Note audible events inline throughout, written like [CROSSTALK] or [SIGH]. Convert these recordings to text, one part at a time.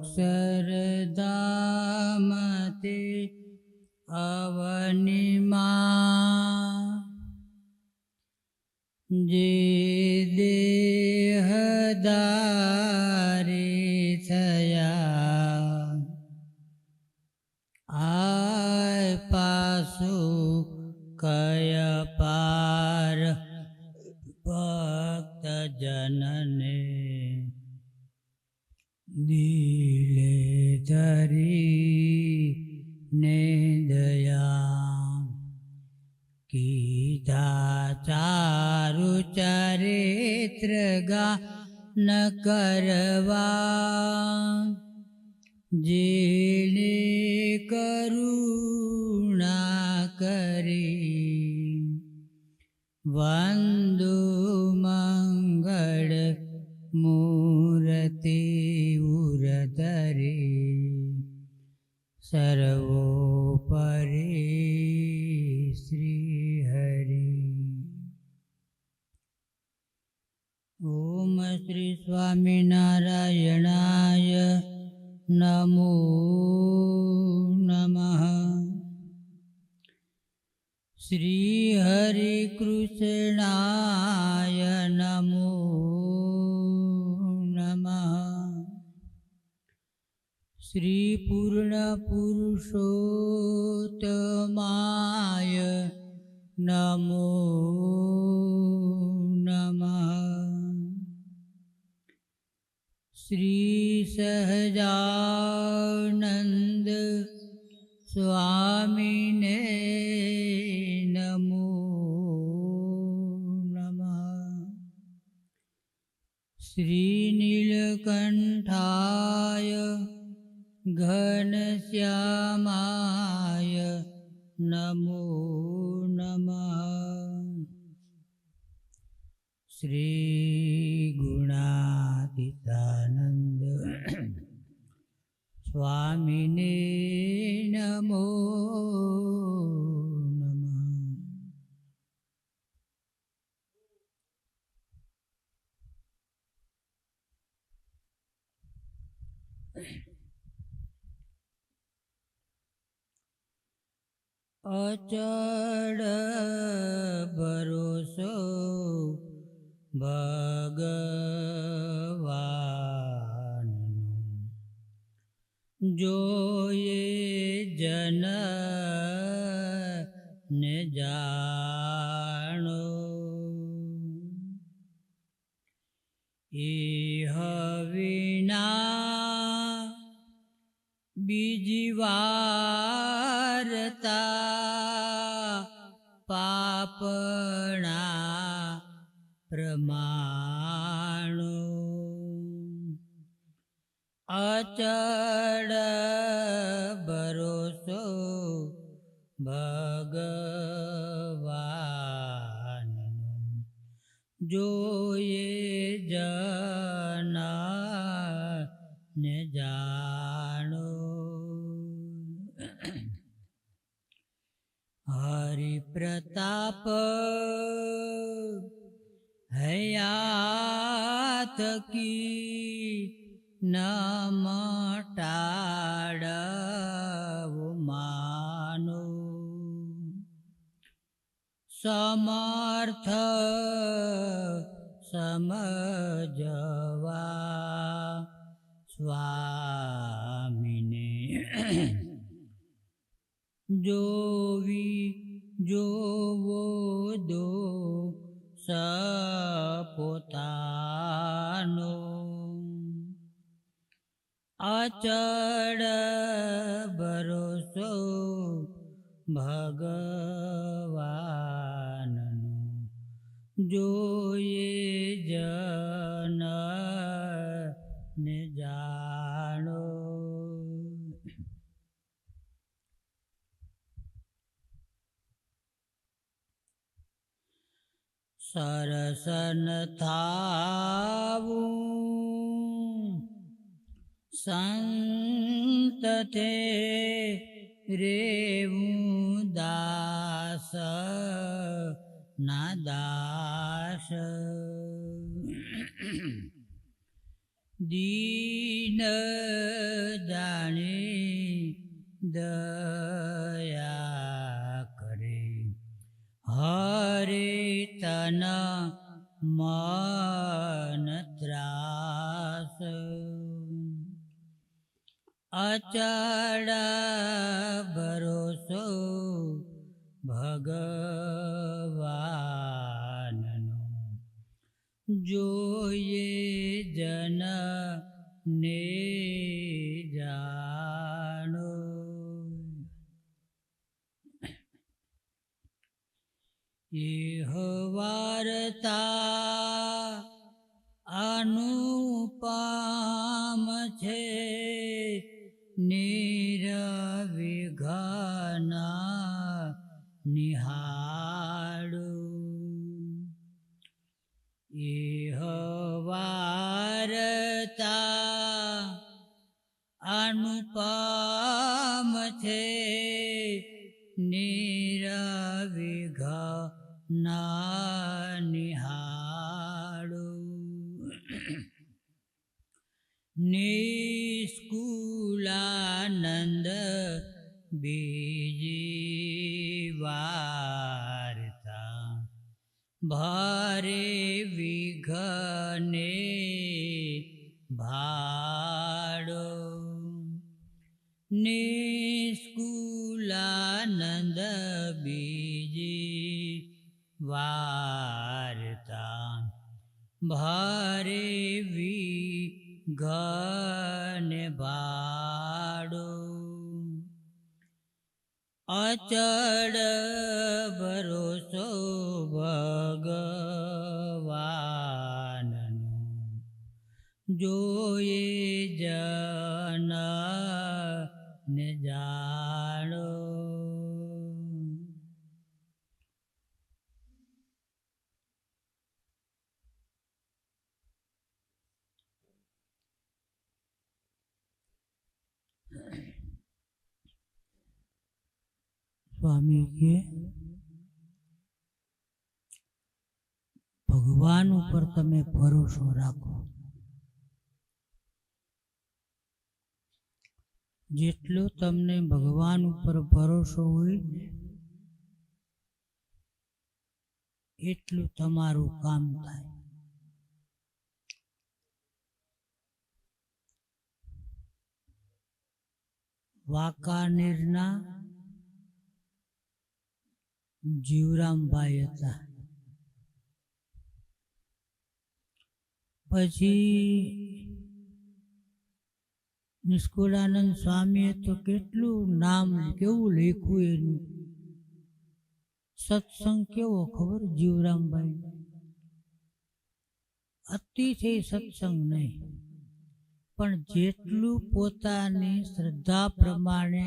અક્ષરધામતે અવનિમાં જે દેહદારે ચારુ ચરિત્ર ગા ન કરવા જેને કરુણા કરી વંદુ મંગળ મૂર્તિ ઉરતરી સર્વોપરી શ્રી સ્વામિનારાયણાય નમો નમઃ. શ્રી હરિ કૃષ્ણાય નમો નમઃ. શ્રી પૂર્ણ પુરુષોત્તમાય નમો નમઃ. શ્રી સહજાનંદ સ્વામીને નમો નમઃ શ્રી નીલકંઠાય ઘનશ્યામાય નમો નમઃ શ્રી ગુણાતીતાનંદ સ્વામીને નમઃ અચળ ભરોસો ભગવાનનો. જોયે જન ને જાણો. એ હવિના બીજી વારતા પાપણા પ્રમાણો. અચળ ભરોસો ભગવાન જોઈએ જના ને જાણો. હરિ પ્રતાપ હયાત કી નમ માનો. સમર્થ સમજવા સ્વામીને જોવી જોવો દો સપોતાનો અચળ ભરોસો ભગવાનનો. જોઈએ જન સરસન થાવું. સંત થે રેવું દાસ ના દાસ. દીન જાણી દયા હરે તન મન ત્રાસ અચળ ભરોસો ભગવાનનો જોઈએ જન ને નિષ્કુલાનંદ બીજી વાર્તા. ભારે અચળ ભરોસો ભગવાનનો. જોઈએ જન ને જાણો સ્વામી કે ઉપર તમે ભરોસો રાખો. જેટલો તમને ભગવાન ઉપર ભરોસો હોય, એટલું તમારું કામ થાય. વાંકાનેરના જીવરામભાઈ હતા. પછી નિષ્કુળાનંદ સ્વામીએ તો કેટલું નામ કેવું લખ્યું એનું? સત્સંગ કેવો ખબર જીવરામભાઈ? અતિશય સત્સંગ નહીં, પણ જેટલું પોતાની શ્રદ્ધા પ્રમાણે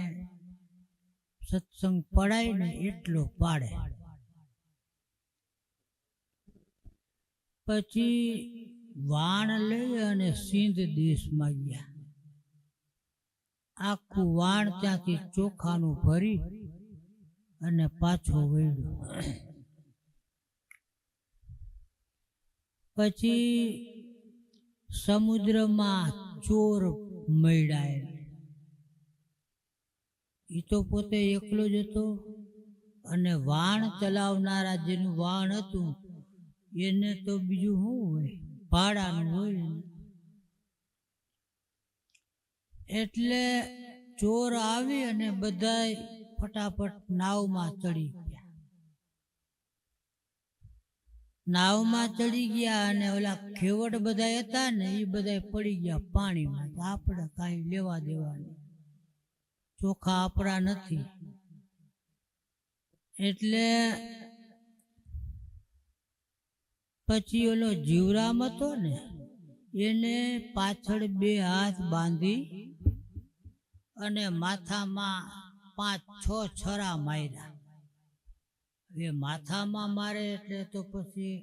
સત્સંગ પડાય ને એટલો પાડે. પછી વાણ લઈ અને સિંધ દેશમાં ગયા આખું વાણ ત્યાંથી ચોખાનું ભરી અને પાછો વળ્યો. પછી સમુદ્રમાં ચોર મળ્યા એ તો પોતે એકલો જ હતો અને વાણ ચલાવનારા જેનું વાણ હતું, એને તો બીજું શું હોય? ભાડાનું હોય એટલે ચોર આવી અને બધા ફટાફટ નાવમાં ચડી ગયા. નાવમાં ચડી ગયા અને ઓલા ખેવડ બધા હતા ને એ બધા પડી ગયા પાણીમાં. આપણે કાંઈ લેવા દેવાનું. ચોખા આપણા નથી. એટલે પછી ઓલો જીવરામ હતો ને, એને પાછળ બે હાથ બાંધી અને માથામાં પાંચ, છ છરા માર્યા. હવે માથામાં મારે એટલે તો પછી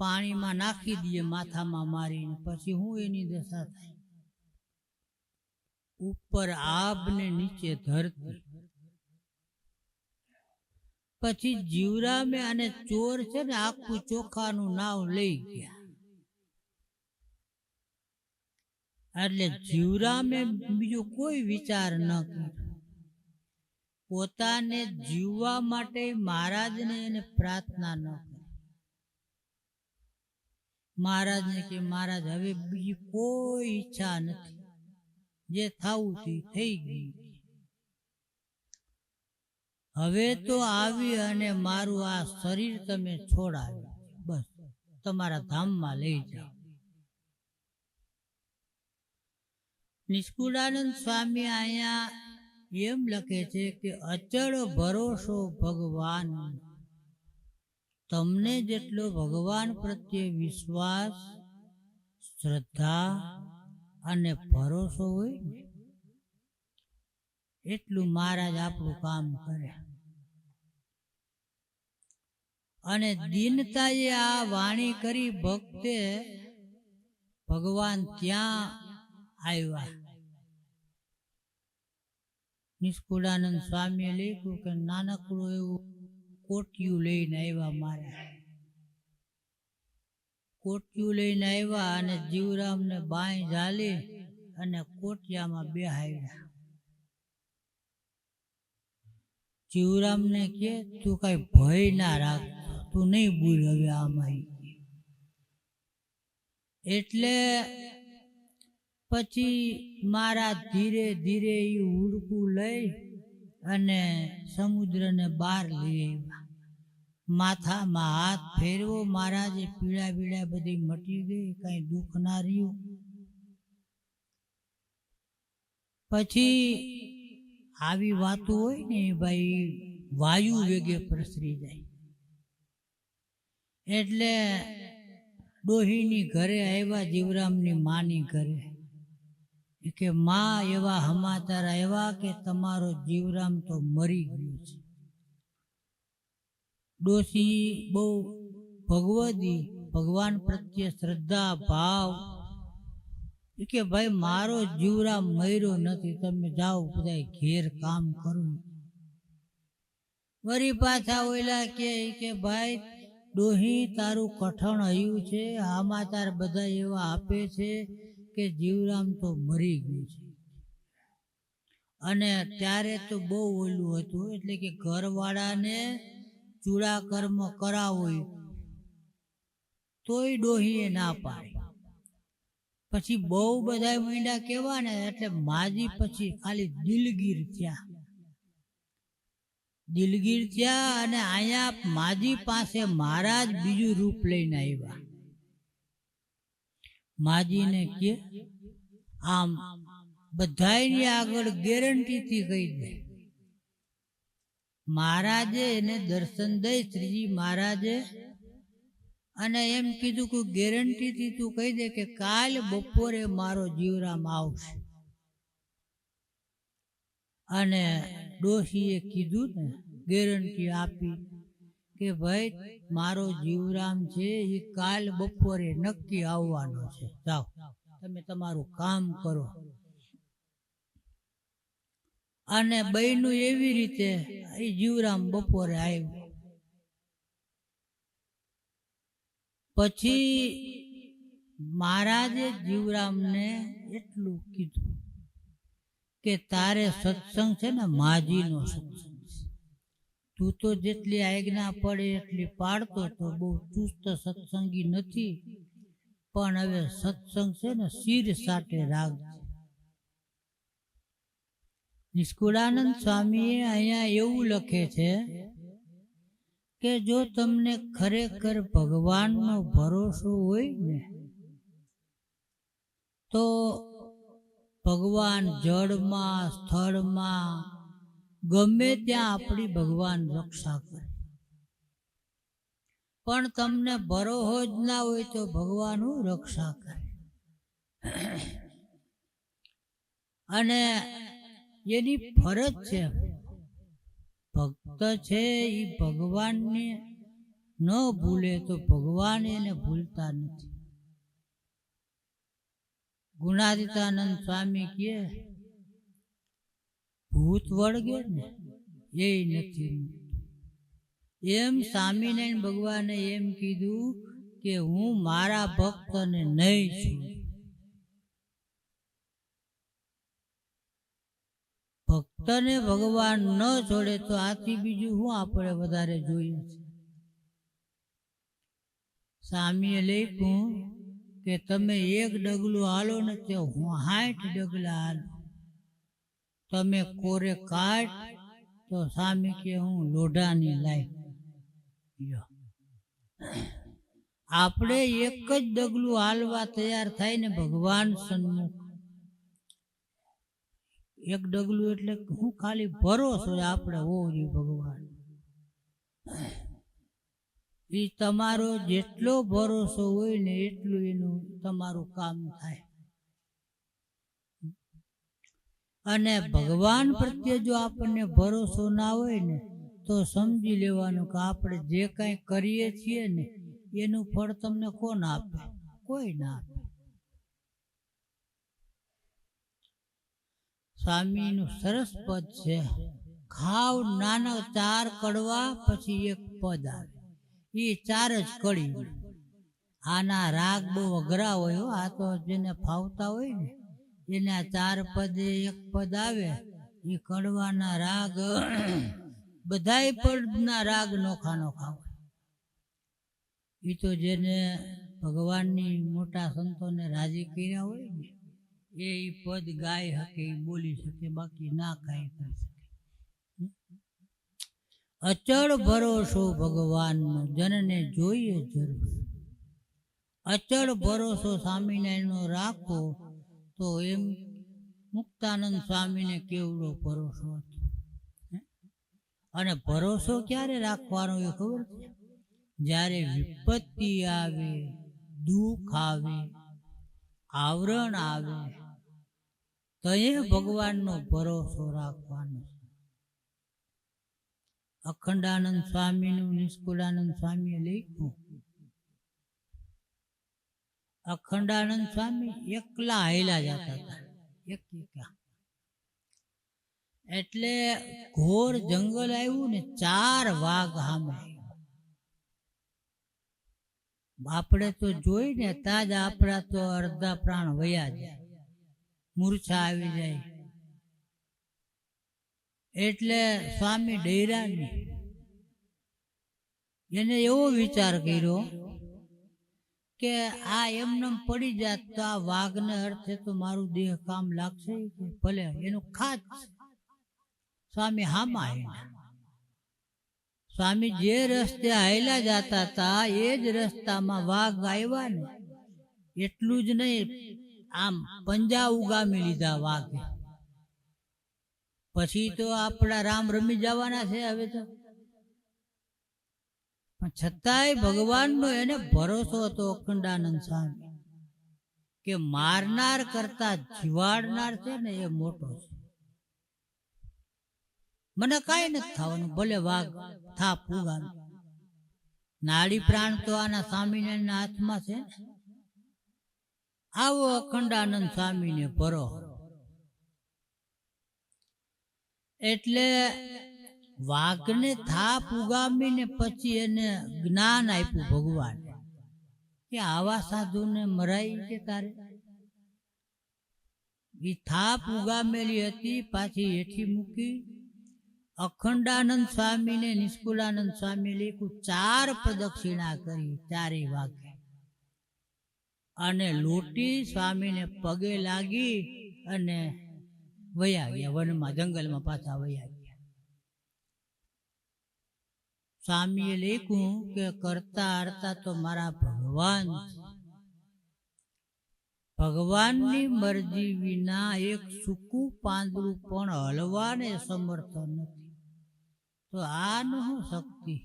પાણીમાં નાખી દઈએ માથામાં મારીને, પછી હું એની દશા થાય. ઉપર આબ ને નીચે ધરતી. પછી જીવરામે અને ચોર છે ને આખું ચોખાનું નામ લઈ ગયા. એટલે જીવરામે બીજો કોઈ વિચાર ન કર્યો. પોતાને જીવવા માટે મહારાજને એને પ્રાર્થના ન કરી. મહારાજને કે, મહારાજ, હવે બીજી કોઈ ઈચ્છા નથી. જે થવું થઈ ગયું હવે તો આવી અને મારું આ શરીર તમે છોડાવ્યું બસ તમારા ધામમાં લઈ જાઓ. નિષ્કુળાનંદ સ્વામી અહીંયા એમ લખે છે કે અચળ ભરોસો ભગવાન. તમને જેટલો ભગવાન પ્રત્યે વિશ્વાસ શ્રદ્ધા અને ભરોસો હોય ને એટલું મહારાજ આપણું કામ કરે. અને દીનતાએ આ વાણી કરી ભક્તે ભગવાન ત્યાં આવ્યા? નિષ્કુળાનંદ સ્વામીએ લખ્યું કે નાનકડું એવું કોટિયું લઈને આવ્યા મારે. કોટિયું લઈને આવ્યા અને જીવરામને બાંય ઝાલી અને કોટિયામાં બેહાડ્યા જીવરામને કે, તું કઈ ભય ના રાખ, તું નહીં ભૂલ હવે આમાં એટલે પછી મારા ધીરે ધીરે એ હુડકું લઈ અને સમુદ્રને બહાર લઈ આવ્યા. માથામાં હાથ ફેરવો, મારા જે પીડા પીડા બધી મટી ગઈ, કઈ દુઃખ ના રહ્યું. પછી આવી વાતો હોય ને ભાઈ, વાયુ વેગે પ્રસરી જાય. એટલે ડોહીની ઘરે આવ્યા જીવરામની માની ઘરે. કે, માં, એવા સમાચાર આવ્યા કે તમારો જીવરામ તો મરી ગયો છે. ડોશી બહુ ભગવદી, ભગવાન પ્રત્યે શ્રદ્ધા, ભાવ કે ભાઈ, મારો જીવરામ મર્યો નથી. તમે જાઓ બધા ઘેર કામ કરું. વરી પાછા ઓલા કે કે, ભાઈ, ડોહી, તારું કઠણ હયું છે. આમાં તાર બધા એવા આપે છે કે જીવરામ તો મરી ગયું છે. અને ત્યારે તો બહુ ઓલું હતું. એટલે કે ઘરવાળાને ચૂડા કર્મ કરાવો તોય ડોહીએ ના પાડી. પછી બહુ બધા મીંડા કેવા ને એટલે માજી પછી ખાલી દિલગીર થયા. દિલગીર થયા અને અહીંયા માજી પાસે મહારાજ બીજું રૂપ લઈને આવ્યા. માજીને કે, આમ બધાયની આગળ ગેરંટીથી કહી દે. મહારાજે એને દર્શન દઈ, શ્રીજી મહારાજે અને એમ કીધું કે ગેરંટીથી તું કહી દે કે કાલ બપોરે મારો જીવરામ આવશે. અને ડોશીએ કીધું ને ગેરંટી આપી કે ભાઈ, મારો જીવરામ છે એ કાલ બપોરે નક્કી આવવાનો છે. જાઓ, તમે તમારું કામ કરો. અને બહેનું એવી રીતે એ જીવરામ બપોરે આવ્યો. પછી મહારાજે જીવરામને એટલું કીધું કે તારે સત્સંગ છે ને માજીનો સત્સંગ છે. તું તો જેટલી આજ્ઞા પડે એટલી પાડતો તો બહુ ચુસ્ત સત્સંગી નથી, પણ હવે સત્સંગ છે ને શિર સાટે રાખજે. નિષ્કુળાનંદ સ્વામીએ અહીંયા એવું લખે છે કે જો તમને ખરેખર ભગવાનનો ભરોસો હોય ને, તો ભગવાન જળમાં, સ્થળમાં ગમે ત્યાં આપણી ભગવાન રક્ષા કરે. પણ તમને ભરોહો જ ના હોય તો ભગવાન રક્ષા કરે. અને એની ફરજ છે ભક્ત છે એ ભગવાનને ન ભૂલે તો ભગવાન એને ભૂલતા નથી. ગુણાદિતાનંદ સ્વામી કહે, ભૂત વળગે ને એ નથી એમ સ્વામિનારાયણ ભગવાને એમ કીધું કે, હું મારા ભક્તને નહીં છું ભક્તને ભગવાન ન છોડે તો આથી બીજું શું આપણે વધારે જોઈએ છે? સ્વામીએ લખ્યું કે તમે એક ડગલું હાલો ને તે સાઠ ડગલા હાલો. તમે કોરે કાઢ તો સ્વામી કે હું લોઢાની લાઈ આપણે એક જ ડગલું હાલવા તૈયાર થાય ને ભગવાન સન્મુખ એક ડગલું એટલે હું ખાલી ભરોસો આપણે હોવું જોઈએ ભગવાન. એ તમારો જેટલો ભરોસો હોય ને એટલું એનું તમારું કામ થાય. અને ભગવાન પ્રત્યે જો આપણને ભરોસો ના હોય ને, તો સમજી લેવાનું કે આપણે જે કાંઈ કરીએ છીએ ને, એનું ફળ તમને કોણ આપે? કોઈ ના આપે. સ્વામીનું સરસ પદ છે. ખાવ નાના ચાર કડવા, પછી એક પદ આવે. એ ચાર જ કડી આના રાગ બહુ અઘરા હોય આ તો જેને ફાવતા હોય ને, એને આ ચાર પદે એક પદ આવે. એ કડવાના રાગ [CLEARS THROAT] બધાય પદના રાગ નોખા નોખા હોય એ તો જેને ભગવાનની મોટા સંતોને રાજી કર્યા હોય ને એ પદ ગાય શકે બોલી શકે, બાકી ના કાંઈ કરી શકે. અચળ ભરોસો ભગવાનનો, જનને જોઈએ જરૂર. અચળ ભરોસો સ્વામિનારાયણનો રાખો, તો એમ મુક્તાનંદ સ્વામીને કેવડો ભરોસો હતો? અને ભરોસો ક્યારે રાખવાનો એ ખબર છે? જ્યારે વિપત્તિ આવે, દુઃખ આવે, આવરણ આવે તો એ ભગવાનનો ભરોસો રાખવાનો અખંડાનંદ સ્વામીનું, નિષ્કુળાનંદ સ્વામીએ લખ્યું. અખંડાનંદ સ્વામી એકલા હાયલા જતા હતા. એક એકલા એટલે ઘોર જંગલ આવ્યું ને ચાર વાઘ સામે આપણે તો જોઈ ને તાજ આપણા તો અડધા પ્રાણ વયા જાય મૂર્છા આવી જાય. એટલે સ્વામી ડૈરાની એને એવો વિચાર કર્યો કે આ એમને પડી જાત તો આ વાઘને અર્થે તો મારું દેહ કામ લાગશે ભલે એનું ખાત સ્વામી હામાં સ્વામી જે રસ્તે હાયલા જતા હતા એ જ રસ્તામાં વાઘ આવ્યા ને. એટલું જ નહીં આમ પંજા ઉગામી લીધા વાઘે. પછી તો આપણા રામ રમી જવાના છે હવે તો. છતાંય ભગવાનનો એને ભરોસો હતો અખંડાનંદ સ્વામી, કે મારનાર કરતા જીવાડનાર છે ને એ મોટો છે. મને કાંઈ નથી થવાનું, ભલે વાઘ થાપ ઉગામે. નાડી પ્રાણ તો આના સ્વામિનારાયણના હાથમાં છે ને. આવો અખંડાનંદ સ્વામીને ભરો. એટલે વાઘને થાપ ઉગામીને પછી એને જ્ઞાન આપ્યું ભગવાન. કે આવા સાધુને મરાય કે તારે? એ થાપ ઉગામેલી હતી, પાછી હેઠી મૂકી. અખંડાનંદ સ્વામીને નિષ્કુલાનંદ સ્વામી લેખું ચાર પ્રદક્ષિણા કરી ચારે વાઘે. અને લૂંટી સ્વામીને પગે લાગી અને વયા ગયા, વનમાં, જંગલમાં પાછા વયા ગયા. સ્વામીએ લખ્યું કે કરતા હરતા તો મારા ભગવાન ભગવાનની મરજી વિના એક સૂકું પાંદડું પણ હલવાને સમર્થ નથી. તો આનું શું શક્તિ?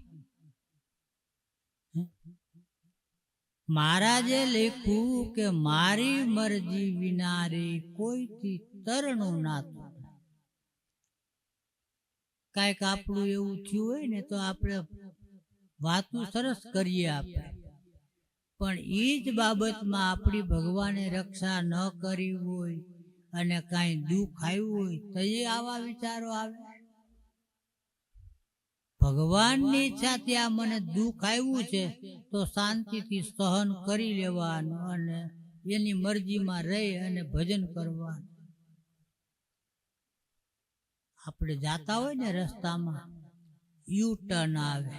મહારાજે લખ્યું કે મારી મરજી વિના રે કોઈથી તરણું ના કાંઈક આપણું એવું થયું હોય ને તો આપણે વાતું સરસ કરીએ આપણે. પણ એ જ બાબતમાં આપણી ભગવાને રક્ષા ન કરી હોય અને કાંઈ દુઃખ આવ્યું હોય તો એ આવા વિચારો આવે. ભગવાનની ઈચ્છાથી આ મને દુઃખ આવ્યું છે, તો શાંતિથી સહન કરી લેવાનું અને એની મરજીમાં રહી અને ભજન કરવાનું. આપણે જાતા હોય ને રસ્તામાં યુ ટર્ન આવે.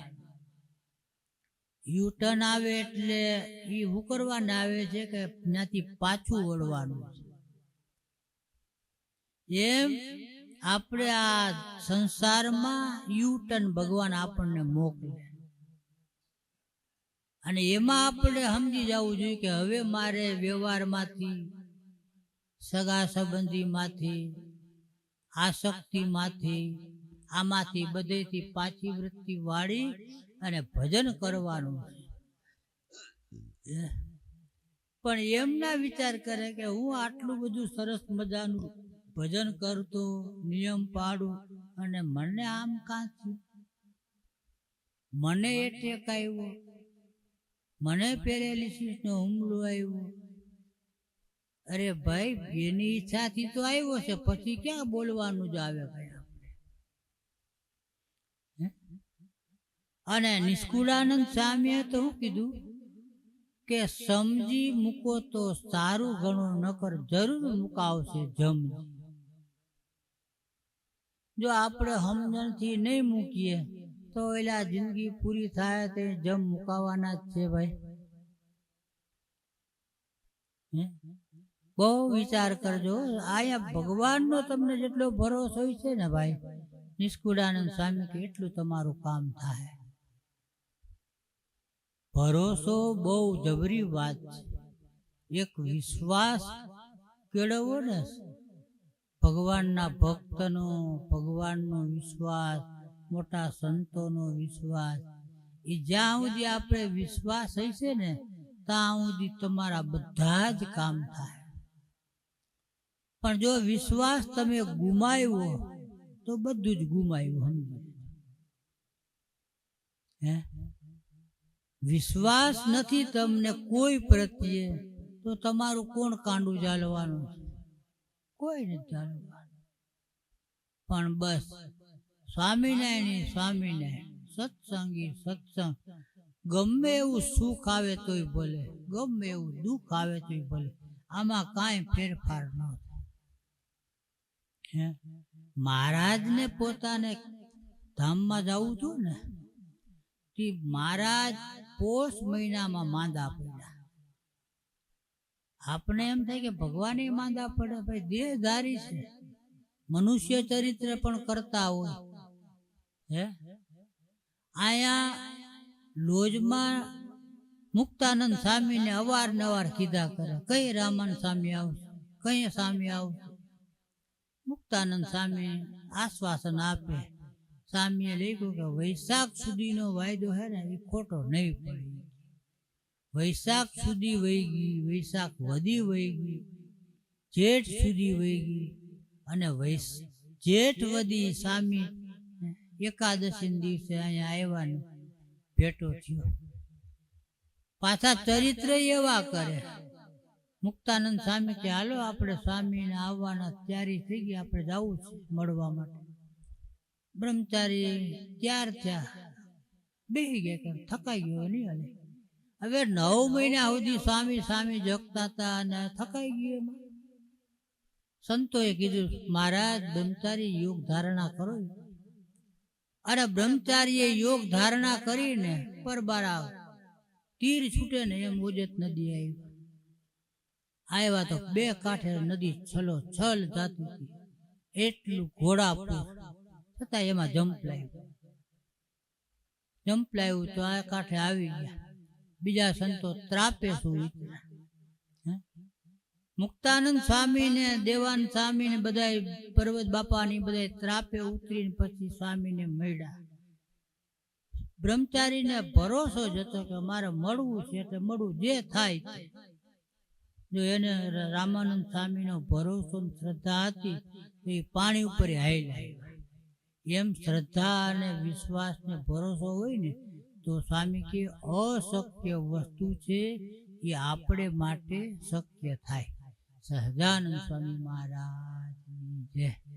યુ ટર્ન આવે એટલે એ ઉકરવાને કરવાને આવે છે કે ત્યાંથી પાછું વળવાનું એમ આપણે આ સંસારમાં યુ ટર્ન ભગવાન આપણને મોકલે. અને એમાં આપણે સમજી જવું જોઈએ કે હવે મારે વ્યવહારમાંથી, સગા સંબંધીમાંથી, આસક્તિમાંથી, આમાંથી બધેથી પાછી વૃત્તિ વાળી અને ભજન કરવાનું પણ એમના વિચાર કરે કે હું આટલું બધું સરસ મજાનું ભજન કરતો, નિયમ પાડું અને મને આમ કાં મને એ ટેક આવ્યો મને પેરેલિસિસનો હુમલો આવ્યો. અરે ભાઈ એની ઈચ્છાથી તો આવ્યો છે, પછી ક્યાં બોલવાનું જ આવે ભાઈ અને નિષ્કુળાનંદ સ્વામીએ તો શું કીધું? કે સમજી મૂકો તો સારું ઘણું, નકર જરૂર મુકાવશે જમજી જો આપણે સમજણથી નહીં મૂકીએ, તો એલા જિંદગી પૂરી થાય તે જમ મુકાવાના જ છે ભાઈ. બહુ વિચાર કરજો. અહીંયા ભગવાનનો તમને જેટલો ભરોસો હોય છે ને ભાઈ, નિષ્કુળાનંદ સ્વામી કે એટલું તમારું કામ થાય. ભરોસો બહુ જબરી વાત છે. એક વિશ્વાસ કેળવવો ને ભગવાનના ભક્તનો, ભગવાનનો વિશ્વાસ, મોટા સંતોનો વિશ્વાસ. એ જ્યાં સુધી આપણે વિશ્વાસ હશે ને, ત્યાં સુધી તમારા બધા જ કામ થાય. પણ જો વિશ્વાસ તમે ગુમાવ્યો તો બધું જ ગુમાવ્યું, સમજો. હે? વિશ્વાસ નથી તમને કોઈ પ્રત્યે, તો તમારું કોણ કાંડું ચાલવાનું છે? કોઈ નથી પણ બસ, સ્વામિનારાયણ સ્વામિનારાયણ, સત્સંગી સત્સંગ. ગમે એવું સુખ આવે તોય ભલે, ગમે એવું દુઃખ આવે તોય ભલે, આમાં કાંઈ ફેરફાર ન થાય. મહારાજને પોતાને ધામમાં જવું હતું ને, તે મહારાજ પોષ મહિનામાં માંદા પડ્યા. આપણે એમ થાય કે ભગવાને માંદા પડે, ભાઈ, દેહધારી છે. મનુષ્ય ચરિત્ર પણ કરતા હોય. હે? આયા લોજમાં મુક્તાનંદ સ્વામીને અવારનવાર કીધા કરે, કઈ રામન સ્વામી આવશે? કઈ સ્વામી આવશે? મુક્તાનંદ સ્વામી આશ્વાસન આપે. સ્વામીએ લખ્યું કે વૈશાખ સુધીનો વાયદો હે ને, એ ખોટો નહીં પડે. વૈશાખ સુધી વહી ગઈ, વૈશાખ વધી વહી ગઈ, જેઠ સુધી વહી ગઈ અને વૈશ, જેઠ વધી સ્વામી એકાદશી દિવસે અહીંયા આવ્યા ભેટો થયો. પાછા ચરિત્ર એવા કરે. મુક્તાનંદ સ્વામી કે, હાલો, આપણે સ્વામીને આવવાના તૈયારી થઈ ગઈ, આપણે જવું છે મળવા માટે. બ્રહ્મચારી ત્યાર થયા. બેસી ગયા થકાઈ ગયો નહીં હાલે. હવે નવ મહિના સુધી સ્વામી સ્વામી જગતા હતા અને થકાઈ ગયો સંતોએ કીધું, મહારાજ, બ્રહ્મચારી યોગ ધારણા કરો. અને બ્રહ્મચારીએ યોગ ધારણા કરીને પરબાર આવ. તીર છૂટે ને એમ ઓજત નદી આવી. આવ્યા તો બે કાંઠે નદી છલો છલ જાતી હતી. એટલું ઘોડા પૂર. છતાં એમાં જંપલાયું. જંપલાયું તો આ કાંઠે આવી ગયા. બીજા સંતો ત્રાપે શું? મુક્તાનંદ સ્વામી ને દેવાન સ્વામી ને બધા પર્વત બાપા ની બધા ત્રાપે ઉતરીને પછી સ્વામી ને મળ્યા. બ્રહ્મચારી ને ભરોસો જ હતો કે મારે મળવું છે એટલે મળવું જે થાય. જો એને રામાનંદ સ્વામી નો ભરોસો શ્રદ્ધા હતી, તો એ પાણી ઉપર હાઈ લાવી એમ શ્રદ્ધા અને વિશ્વાસ ને ભરોસો હોય ને તો સ્વામી કે, અશક્ય વસ્તુ છે એ આપણે માટે શક્ય થાય. સહજાનંદ સ્વામી મહારાજ જય.